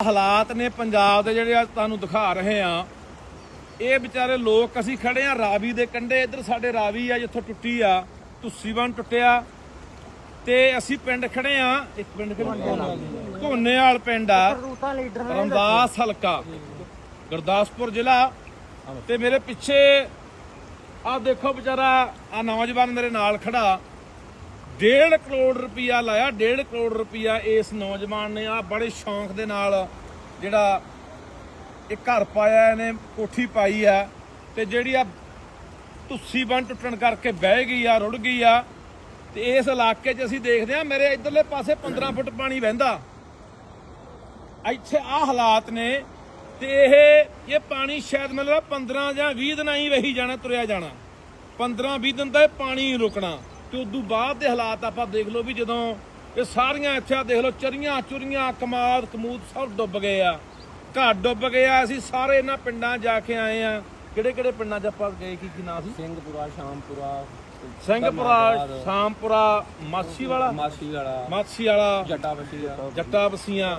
ਹਾਲਾਤ ਨੇ ਪੰਜਾਬ ਦੇ ਜਿਹੜੇ ਅੱਜ ਤੁਹਾਨੂੰ ਦਿਖਾ ਰਹੇ ਆ ਇਹ ਵਿਚਾਰੇ ਲੋਕ ਅਸੀਂ ਖੜੇ ਆ ਰਾਵੀ ਦੇ ਕੰਢੇ। ਇੱਧਰ ਸਾਡੇ ਰਾਵੀ ਆ, ਜਿੱਥੋਂ ਟੁੱਟੀ ਆ ਤੁੱਸੀ ਟੁੱਟਿਆ। ਤੇ ਅਸੀਂ ਪਿੰਡ ਖੜੇ ਆ ਇੱਕ ਪਿੰਡ ਕਿਹੜਾ ਘੋਨੇਵਾਲ ਪਿੰਡ ਆ, ਰਮਦਾਸ ਹਲਕਾ, ਗੁਰਦਾਸਪੁਰ ਜ਼ਿਲ੍ਹਾ। ਤੇ ਮੇਰੇ ਪਿੱਛੇ ਆ ਦੇਖੋ ਵਿਚਾਰਾ ਆ ਨੌਜਵਾਨ ਮੇਰੇ ਨਾਲ ਖੜਾ। 1.5 ਕਰੋੜ ਰੁਪਇਆ ਲਾਇਆ 1.5 ਕਰੋੜ ਰੁਪਇਆ ਇਸ ਨੌਜਵਾਨ ਨੇ। ਆ ਬੜੇ ਸ਼ੌਂਕ ਦੇ ਨਾਲ ਜਿਹੜਾ ਇਹ ਘਰ ਪਾਇਆ, ਇਹਨੇ ਕੋਠੀ ਪਾਈ ਆ ਤੇ ਜਿਹੜੀ ਆ ਤੁੱਸੀ ਬਣ ਟੁੱਟਣ ਕਰਕੇ ਬਹਿ ਗਈ ਆ, ਰੁੜ ਗਈ ਆ। ਤੇ ਇਸ ਇਲਾਕੇ 'ਚ ਅਸੀਂ ਦੇਖਦੇ ਆ ਮੇਰੇ ਇਧਰਲੇ ਪਾਸੇ 15 ਫੁੱਟ ਪਾਣੀ ਵਹਿੰਦਾ। ਇੱਥੇ ਆ ਹਾਲਾਤ ਨੇ ਤੇ ਇਹ ਇਹ ਪਾਣੀ ਸ਼ਾਇਦ ਮਤਲਬ ਲੱਗਦਾ 15 ਜਾਂ 20 ਦਿਨਾਂ ਹੀ ਵਹੀ ਜਾਣਾ, ਤੁਰਿਆ ਜਾਣਾ। 15 20 ਦਿਨ ਤਾਂ ਇਹ ਪਾਣੀ ਰੁਕਣਾ। ਤੇ ਉਦੋਂ ਬਾਅਦ ਦੇ ਹਾਲਾਤ ਆਪਾਂ ਦੇਖ ਲਓ ਵੀ ਜਦੋਂ ਇਹ ਸਾਰੀਆਂ ਇੱਥੇ ਆ ਦੇਖ ਲਓ ਚਰੀਆਂ ਚੁਰੀਆਂ ਕਮਾਦ ਕਮੂਦ ਸਭ ਡੁੱਬ ਗਏ ਆ। ਘਰ ਡੁੱਬ ਗਏ ਆ ਅਸੀਂ ਸਾਰੇ ਇਹਨਾਂ ਪਿੰਡਾਂ ਜਾ ਕੇ ਆਏ ਆ। ਕਿਹੜੇ ਕਿਹੜੇ ਪਿੰਡਾਂ 'ਚ ਆਪਾਂ ਗਏ ਕੀ ਕੀ ਨਾਂ ਸੀ? ਸਿੰਘਪੁਰਾ ਸ਼ਾਮਪੁਰਾ ਸਿੰਘਪੁਰਾ ਸ਼ਾਮਪੁਰਾ ਮਾਛੀ ਵਾਲਾ ਮਾਸੀ ਵਾਲਾ ਮਾਛੀ ਵਾਲਾ ਜੱਟਾ ਬਸੀ ਜੱਟਾ ਬਸੀਆਂ